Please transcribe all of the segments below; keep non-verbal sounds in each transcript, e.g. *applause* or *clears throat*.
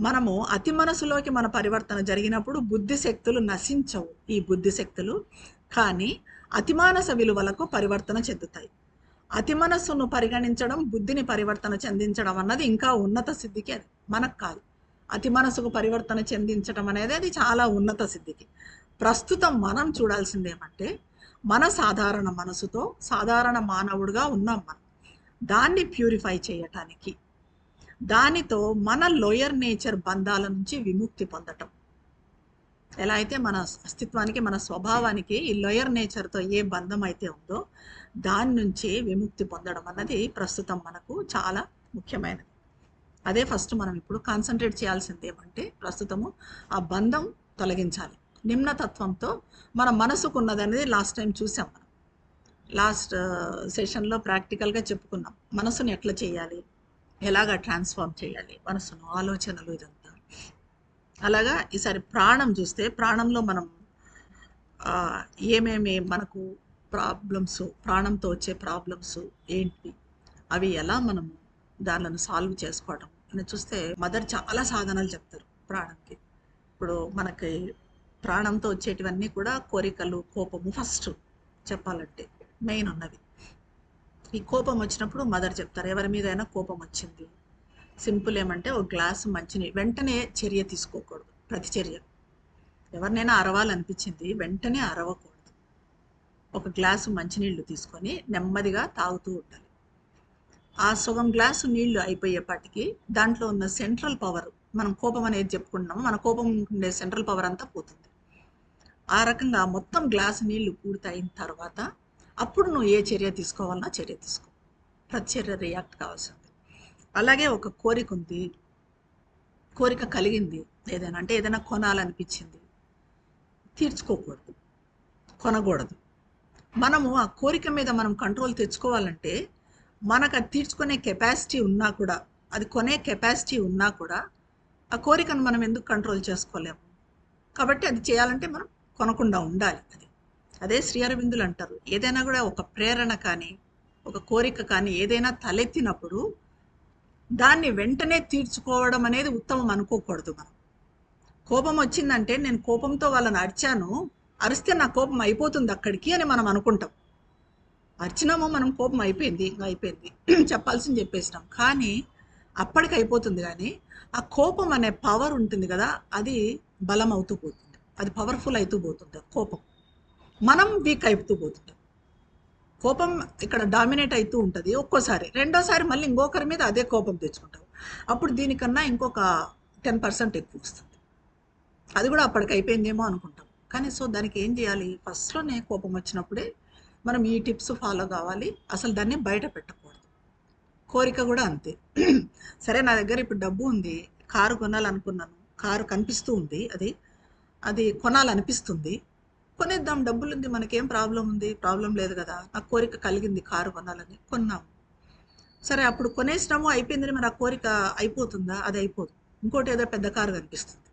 మనము అతి మనసులోకి మన పరివర్తన జరిగినప్పుడు బుద్ధి శక్తులు నశించవు ఈ బుద్ధి శక్తులు. కానీ అతిమానస విలువలకు పరివర్తన చెందుతాయి. అతి మనస్సును పరిగణించడం బుద్ధిని పరివర్తన చెందించడం అన్నది ఇంకా ఉన్నత సిద్ధికి అది మనకు కాదు. అతి మనసుకు పరివర్తన చెందించడం అనేది అది చాలా ఉన్నత సిద్ధికి. ప్రస్తుతం మనం చూడాల్సింది ఏమంటే మన సాధారణ మనసుతో సాధారణ మానవుడిగా ఉన్నాం మనం. దాన్ని ప్యూరిఫై చేయటానికి దానితో మన లోయర్ నేచర్ బంధాల నుంచి విముక్తి పొందటం. ఎలా అయితే మన అస్తిత్వానికి మన స్వభావానికి ఈ లోయర్ నేచర్తో ఏ బంధం అయితే ఉందో దాని నుంచి విముక్తి పొందడం అన్నది ప్రస్తుతం మనకు చాలా ముఖ్యమైనది. అదే ఫస్ట్ మనం ఇప్పుడు కాన్సన్ట్రేట్ చేయాల్సింది ఏమంటే ప్రస్తుతము ఆ బంధం తొలగించాలి. నిమ్నతత్వంతో మన మనసుకున్నదనేది లాస్ట్ టైం చూసాం మనం. లాస్ట్ సెషన్లో ప్రాక్టికల్గా చెప్పుకున్నాం. మనసుని ఎట్లా చేయాలి? ఎలాగ ట్రాన్స్ఫార్మ్ చేయాలి? మనసును ఆలోచనలు ఇదంతా. అలాగా ఈసారి ప్రాణం చూస్తే ప్రాణంలో మనం ఏమేమి మనకు ప్రాబ్లమ్స్ ప్రాణంతో వచ్చే ప్రాబ్లమ్స్ ఏంటి? అవి ఎలా మనము దానిలను సాల్వ్ చేసుకోవడం అని చూస్తే మదర్ చాలా సాధనాలు చెప్తారు ప్రాణంకి. ఇప్పుడు మనకి ప్రాణంతో వచ్చేటివన్నీ కూడా కోరికలు కోపము ఫస్ట్ చెప్పాలంటే మెయిన్ ఉన్నవి. ఈ కోపం వచ్చినప్పుడు మదర్ చెప్తారు ఎవరి మీద అయినా కోపం వచ్చింది. సింపుల్ ఏమంటే ఒక గ్లాసు మంచినీళ్ళు వెంటనే చర్య తీసుకోకూడదు ప్రతిచర్య. ఎవరినైనా అరవాలనిపించింది వెంటనే అరవకూడదు. ఒక గ్లాసు మంచినీళ్ళు తీసుకొని నెమ్మదిగా తాగుతూ ఉండాలి. ఆ సగం గ్లాసు నీళ్ళు అయిపోయేపాటికి దాంట్లో ఉన్న సెంట్రల్ పవర్ మనం కోపం అనేది చెప్పుకుంటున్నాము మన కోపం ఉండే సెంట్రల్ పవర్ అంతా పోతుంది. ఆ రకంగా మొత్తం గ్లాసు నీళ్ళు పూర్తయిన తర్వాత అప్పుడు నువ్వు ఏ చర్య తీసుకోవాలన్నా చర్య తీసుకో. ప్రతి చర్య రియాక్ట్ కావాల్సింది. అలాగే ఒక కోరిక ఉంది. కోరిక కలిగింది ఏదైనా అంటే ఏదైనా కొనాలనిపించింది. తీర్చుకోకూడదు. కొనకూడదు. మనము ఆ కోరిక మీద మనం కంట్రోల్ తెచ్చుకోవాలంటే మనకు అది తీర్చుకునే కెపాసిటీ ఉన్నా కూడా అది కొనే కెపాసిటీ ఉన్నా కూడా ఆ కోరికను మనం ఎందుకు కంట్రోల్ చేసుకోలేము? కాబట్టి అది చేయాలంటే మనం కొనకుండా ఉండాలి అది. అదే శ్రీ అరవిందులు అంటారు ఏదైనా కూడా ఒక ప్రేరణ కానీ ఒక కోరిక కానీ ఏదైనా తలెత్తినప్పుడు దాన్ని వెంటనే తీర్చుకోవడం అనేది ఉత్తమం అనుకోకూడదు మనం. కోపం వచ్చిందంటే నేను కోపంతో వాళ్ళని అరిచాను అరిస్తే నా కోపం అయిపోతుంది అక్కడికి అని మనం అనుకుంటాం. అరిచినామో మనం కోపం అయిపోయింది ఇంకా అయిపోయింది. *clears throat* చెప్పాల్సింది చెప్పేసినాం. కానీ అప్పటికి అయిపోతుంది కానీ ఆ కోపం అనే పవర్ ఉంటుంది కదా అది బలం అవుతూ పోతుంది. అది పవర్ఫుల్ అవుతూ పోతుంది కోపం. మనం వీక్ అయిపోతూ పోతుంటాం. కోపం ఇక్కడ డామినేట్ అవుతూ ఉంటుంది ఒక్కోసారి. రెండోసారి మళ్ళీ ఇంకొకరి మీద అదే కోపం తెచ్చుకుంటాం. అప్పుడు దీనికన్నా ఇంకొక టెన్ పర్సెంట్ ఎక్కువ వస్తుంది. అది కూడా అప్పటికి అయిపోయిందేమో అనుకుంటాం. కానీ సో దానికి ఏం చేయాలి? ఫస్ట్లోనే కోపం వచ్చినప్పుడే మనం ఈ టిప్స్ ఫాలో కావాలి. అసలు దాన్ని బయట పెట్టకూడదు. కోరిక కూడా అంతే. *clears throat* సరే నా దగ్గర ఇప్పుడు డబ్బు ఉంది. కారు కొనాలనుకున్నాను. కారు కనిపిస్తూ ఉంది. అది అది కొనాలనిపిస్తుంది. కొనేద్దాం డబ్బులు ఉంది మనకేం ప్రాబ్లం ఉంది ప్రాబ్లం లేదు కదా. నాకు కోరిక కలిగింది కారు కొనాలని. కొన్నాం. సరే అప్పుడు కొనేసినాము అయిపోయిందని మరి ఆ కోరిక అయిపోతుందా? అది అయిపోదు. ఇంకోటి ఏదో పెద్ద కారు కనిపిస్తుంది.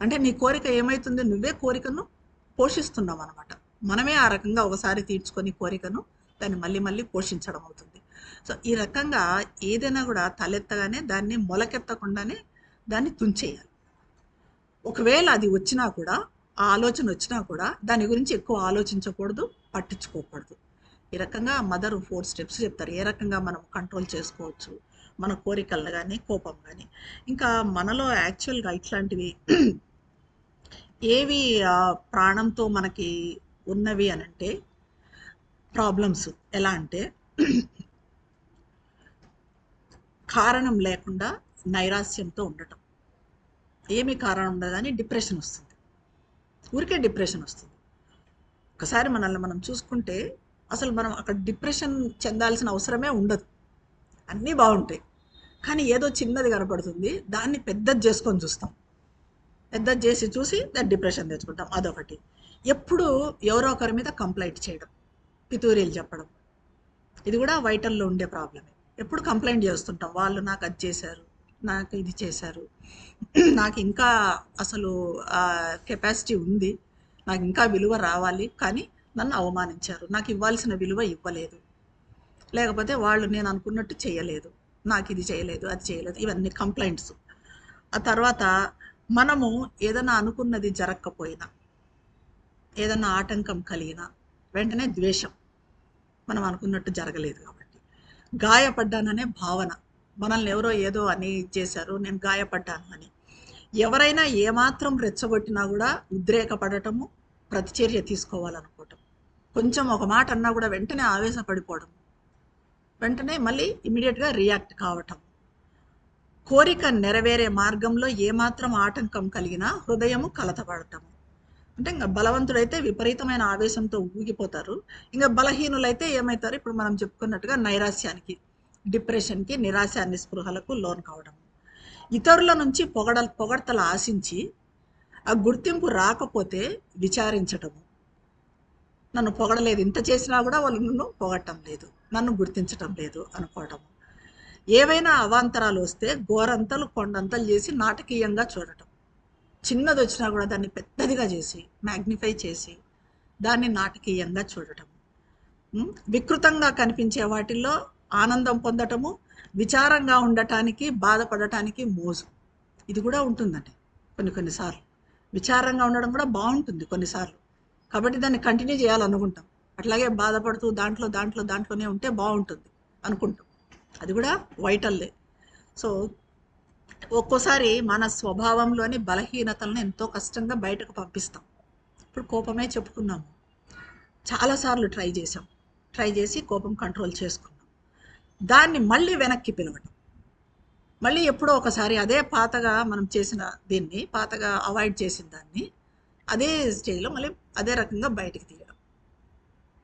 అంటే నీ కోరిక ఏమవుతుంది నువ్వే కోరికను పోషిస్తున్నావు అనమాట మనమే ఆ రకంగా ఒకసారి తీర్చుకొని కోరికను దాన్ని మళ్ళీ మళ్ళీ పోషించడం అవుతుంది. సో ఈ రకంగా ఏదైనా కూడా తలెత్తగానే దాన్ని మొలకెత్తకుండానే దాన్ని తుంచేయాలి. ఒకవేళ అది వచ్చినా కూడా ఆలోచన వచ్చినా కూడా దాని గురించి ఎక్కువ ఆలోచించకూడదు పట్టించుకోకూడదు. ఈ రకంగా మదర్ ఫోర్ స్టెప్స్ చెప్తారు. ఏ రకంగా మనం కంట్రోల్ చేసుకోవచ్చు? మన కోరికలను కానీ కోపం కానీ ఇంకా మనలో యాక్చువల్గా ఇట్లాంటివి *clears throat* ఏవి ప్రాణంతో మనకి ఉన్నవి అని అంటే ప్రాబ్లమ్స్ ఎలా అంటే *clears throat* కారణం లేకుండా నైరాస్యంతో ఉండటం. ఏమి కారణం ఉండదు కానీ డిప్రెషన్ వస్తుంది. ఊరికే డిప్రెషన్ వస్తుంది. ఒకసారి మనల్ని మనం చూసుకుంటే అసలు మనం అక్కడ డిప్రెషన్ చెందాల్సిన అవసరమే ఉండదు. అన్నీ బాగుంటాయి. కానీ ఏదో చిన్నది కనపడుతుంది. దాన్ని పెద్దది చేసుకొని చూస్తాం. పెద్దది చేసి చూసి దాన్ని డిప్రెషన్ తెచ్చుకుంటాం. అదొకటి. ఎప్పుడు ఎవరో ఒకరి మీద కంప్లైంట్ చేయడం. పితూరీలు చెప్పడం. ఇది కూడా వైటల్లో ఉండే ప్రాబ్లమే. ఎప్పుడు కంప్లైంట్ చేస్తుంటాం. వాళ్ళు నాకు అది చేశారు నాకు ఇది చేశారు. నాకు ఇంకా అసలు కెపాసిటీ ఉంది. నాకు ఇంకా విలువ రావాలి. కానీ నన్ను అవమానించారు. నాకు ఇవ్వాల్సిన విలువ ఇవ్వలేదు. లేకపోతే వాళ్ళు నేను అనుకున్నట్టు చేయలేదు. నాకు ఇది చేయలేదు అది చేయలేదు. ఇవన్నీ కంప్లైంట్స్ ఆ తర్వాత మనము ఏదైనా అనుకున్నది జరగకపోయినా ఏదైనా ఆటంకం కలిగినా వెంటనే ద్వేషం. మనం అనుకున్నట్టు జరగలేదు కాబట్టి. గాయపడ్డాననే భావన. మనల్ని ఎవరో ఏదో అని చేశారు. నేను గాయపడ్డాను అని ఎవరైనా ఏమాత్రం రెచ్చగొట్టినా కూడా ఉద్రేకపడటము ప్రతిచర్య తీసుకోవాలనుకోవటం. కొంచెం ఒక మాట అన్నా కూడా వెంటనే ఆవేశపడిపోవడం. వెంటనే మళ్ళీ ఇమీడియట్గా రియాక్ట్ కావటం. కోరిక నెరవేరే మార్గంలో ఏమాత్రం ఆటంకం కలిగినా హృదయము కలతపడటము అంటే ఇంకా బలవంతుడైతే విపరీతమైన ఆవేశంతో ఊగిపోతారు. ఇంకా బలహీనులైతే ఏమవుతారు ఇప్పుడు మనం చెప్పుకున్నట్టుగా నైరాశ్యానికి డిప్రెషన్కి నిరాశ నిస్పృహలకు లోన్ కావడం ఇతరుల నుంచి పొగడ పొగడతలు ఆశించి ఆ గుర్తింపు రాకపోతే విచారించటము. నన్ను పొగడలేదు. ఇంత చేసినా కూడా వాళ్ళు నన్ను పొగట్టం లేదు. నన్ను గుర్తించటం లేదు అనుకోవటము. ఏవైనా అవాంతరాలు వస్తే గోరంతలు కొండంతలు చేసి నాటకీయంగా చూడటం. చిన్నది వచ్చినా కూడా దాన్ని పెద్దదిగా చేసి మ్యాగ్నిఫై చేసి దాన్ని నాటకీయంగా చూడటం వికృతంగా కనిపించే వాటిల్లో ఆనందం పొందటము విచారంగా ఉండటానికి బాధపడటానికి మోజు. ఇది కూడా ఉంటుందండి కొన్ని కొన్నిసార్లు విచారంగా ఉండడం కూడా బాగుంటుంది కొన్నిసార్లు కాబట్టి దాన్ని కంటిన్యూ చేయాలనుకుంటాం. అట్లాగే బాధపడుతూ దాంట్లో దాంట్లో దాంట్లోనే ఉంటే బాగుంటుంది అనుకుంటాం. అది కూడా వైటల్లే సో ఒక్కోసారి మన స్వభావంలోని బలహీనతలను ఎంతో కష్టంగా బయటకు పంపిస్తాం. ఇప్పుడు కోపమే చెప్పుకున్నాము. చాలాసార్లు ట్రై చేసాం ట్రై చేసి కోపం కంట్రోల్ చేసుకున్నాం. దాన్ని మళ్ళీ వెనక్కి పిలవటం. మళ్ళీ ఎప్పుడో ఒకసారి అదే పాతగా మనం చేసిన దీన్ని పాతగా అవాయిడ్ చేసిన దాన్ని అదే స్టేజ్లో మళ్ళీ అదే రకంగా బయటికి తీయడం.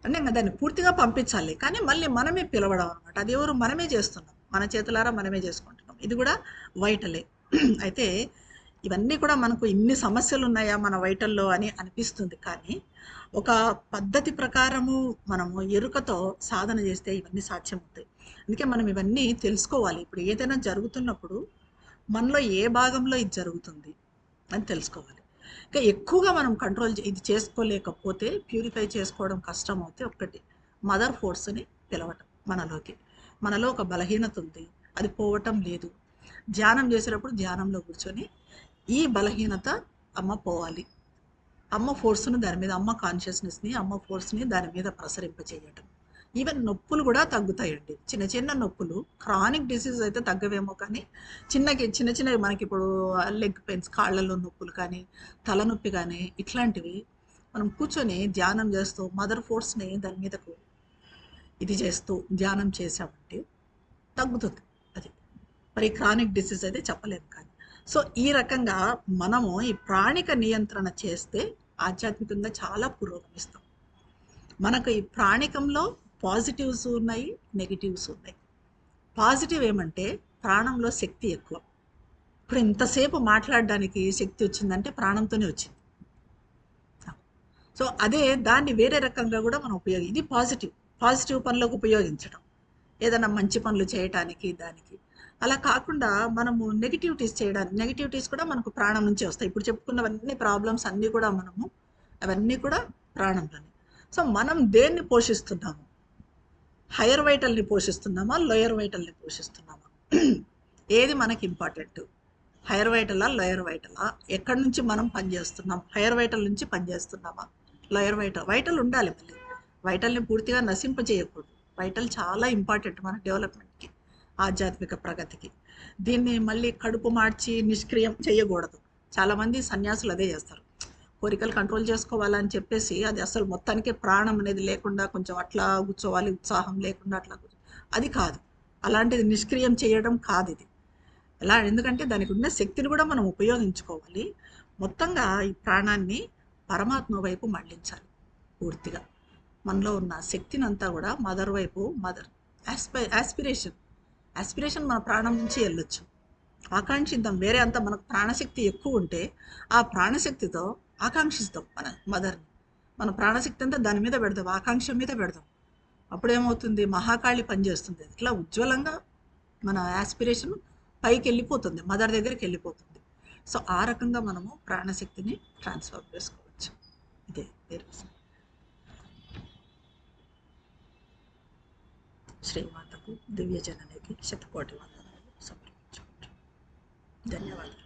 అంటే ఇంకా దాన్ని పూర్తిగా పంపించాలి. కానీ మళ్ళీ మనమే పిలవడం అనమాట అది ఎవరు మనమే చేస్తున్నాం. మన చేతులారా మనమే చేసుకుంటున్నాం. ఇది కూడా వైటలే. అయితే ఇవన్నీ కూడా మనకు ఇన్ని సమస్యలు ఉన్నాయా మన వైటల్లో అని అనిపిస్తుంది. కానీ ఒక పద్ధతి ప్రకారము మనము ఎరుకతో సాధన చేస్తే ఇవన్నీ సాధ్యమవుతాయి. అందుకే మనం ఇవన్నీ తెలుసుకోవాలి. ఇప్పుడు ఏదైనా జరుగుతున్నప్పుడు మనలో ఏ భాగంలో ఇది జరుగుతుంది అని తెలుసుకోవాలి. ఇంకా ఎక్కువగా మనం కంట్రోల్ ఇది చేసుకోలేకపోతే ప్యూరిఫై చేసుకోవడం కష్టం అవుతే ఒక్కటి మదర్ ఫోర్స్ని పిలవటం మనలోకి. మనలో ఒక బలహీనత ఉంది అది పోవటం లేదు. ధ్యానం చేసేటప్పుడు ధ్యానంలో కూర్చొని ఈ బలహీనత అమ్మ పోవాలి. అమ్మ ఫోర్స్ను దాని మీద అమ్మ కాన్షియస్నెస్ని అమ్మ ఫోర్స్ని దాని మీద ప్రసరింపచేయటం. ఈవెన్ నొప్పులు కూడా తగ్గుతాయండి. చిన్న చిన్న నొప్పులు క్రానిక్ డిసీజ్ అయితే తగ్గవేమో కానీ చిన్నకి చిన్న చిన్నవి మనకి ఇప్పుడు లెగ్ పెయిన్స్ కాళ్ళలో నొప్పులు కానీ తలనొప్పి కానీ ఇట్లాంటివి మనం కూర్చొని ధ్యానం చేస్తూ మదర్ ఫోర్స్ని దాని మీదకు ఇది చేస్తూ ధ్యానం చేసామంటే తగ్గుతుంది. అది. మరి క్రానిక్ డిసీజ్ అయితే చెప్పలేము కానీ. సో ఈ రకంగా మనము ఈ ప్రాణిక నియంత్రణ చేస్తే ఆధ్యాత్మికంగా చాలా పురోగమిస్తాం. మనకు ఈ ప్రాణికంలో పాజిటివ్స్ ఉన్నాయి నెగిటివ్స్ ఉన్నాయి. పాజిటివ్ ఏమంటే ప్రాణంలో శక్తి ఎక్కువ. ఇప్పుడు ఇంతసేపు మాట్లాడడానికి శక్తి వచ్చిందంటే ప్రాణంతోనే వచ్చింది. సో అదే దాన్ని వేరే రకంగా కూడా మనం ఉపయోగం ఇది పాజిటివ్. పాజిటివ్ పనులకు ఉపయోగించడం. ఏదైనా మంచి పనులు చేయటానికి దానికి. అలా కాకుండా మనము నెగిటివిటీస్ చేయడానికి నెగిటివిటీస్ కూడా మనకు ప్రాణం నుంచి వస్తాయి. ఇప్పుడు చెప్పుకున్నవన్నీ ప్రాబ్లమ్స్ అన్నీ కూడా మనము అవన్నీ కూడా ప్రాణంలోనే. సో మనం దేన్ని పోషిస్తున్నాము? హయ్యర్ వైటల్ని పోషిస్తున్నామా? లోయర్ వైటల్ని పోషిస్తున్నామా? ఏది మనకి ఇంపార్టెంట్ హైయర్ వైటలా లోయర్ వైటలా ఎక్కడి నుంచి మనం పనిచేస్తున్నాం? హైయర్ వైటల్ నుంచి పనిచేస్తున్నామా? లోయర్ వైటల్ వైటల్ ఉండాలి మళ్ళీ. వైటల్ని పూర్తిగా నశింప చేయకూడదు వైటల్ చాలా ఇంపార్టెంట్ మన డెవలప్మెంట్ ఆధ్యాత్మిక ప్రగతికి. దీన్ని మళ్ళీ కడుపు మార్చి నిష్క్రియం చేయకూడదు. చాలామంది సన్యాసులు అదే చేస్తారు. కోరికలు కంట్రోల్ చేసుకోవాలని చెప్పేసి అది అసలు మొత్తానికి ప్రాణం అనేది లేకుండా కొంచెం అట్లా కూర్చోవాలి ఉత్సాహం లేకుండా అట్లా అది కాదు. అలాంటిది నిష్క్రియం చేయడం కాదు ఇది. ఎలా ఎందుకంటే దానికి ఉన్న శక్తిని కూడా మనం ఉపయోగించుకోవాలి. మొత్తంగా ఈ ప్రాణాన్ని పరమాత్మ వైపు మళ్ళించాలి పూర్తిగా. మనలో ఉన్న శక్తిని అంతా కూడా మదర్ వైపు మదర్ యాస్పై యాస్పిరేషన్ యాస్పిరేషన్ మన ప్రాణం నుంచి వెళ్ళొచ్చు. ఆకాంక్షిద్దాం. వేరే అంతా మనకు ప్రాణశక్తి ఎక్కువ ఉంటే ఆ ప్రాణశక్తితో ఆకాంక్షిస్తాం మన మదర్ని మన ప్రాణశక్తి అంతా దాని మీద పెడదాం ఆకాంక్ష మీద పెడదాం అప్పుడు ఏమవుతుంది మహాకాళి పనిచేస్తుంది ఇట్లా ఉజ్వలంగా మన యాస్పిరేషన్ పైకి వెళ్ళిపోతుంది. మదర్ దగ్గరికి వెళ్ళిపోతుంది. సో ఆ రకంగా మనము ప్రాణశక్తిని ట్రాన్స్ఫర్ చేసుకోవచ్చు. ఇదే శ్రీమాతకు దివ్యజననికి శతకోటి వందనాలు సమర్పించుకుంటాం ధన్యవాదాలు.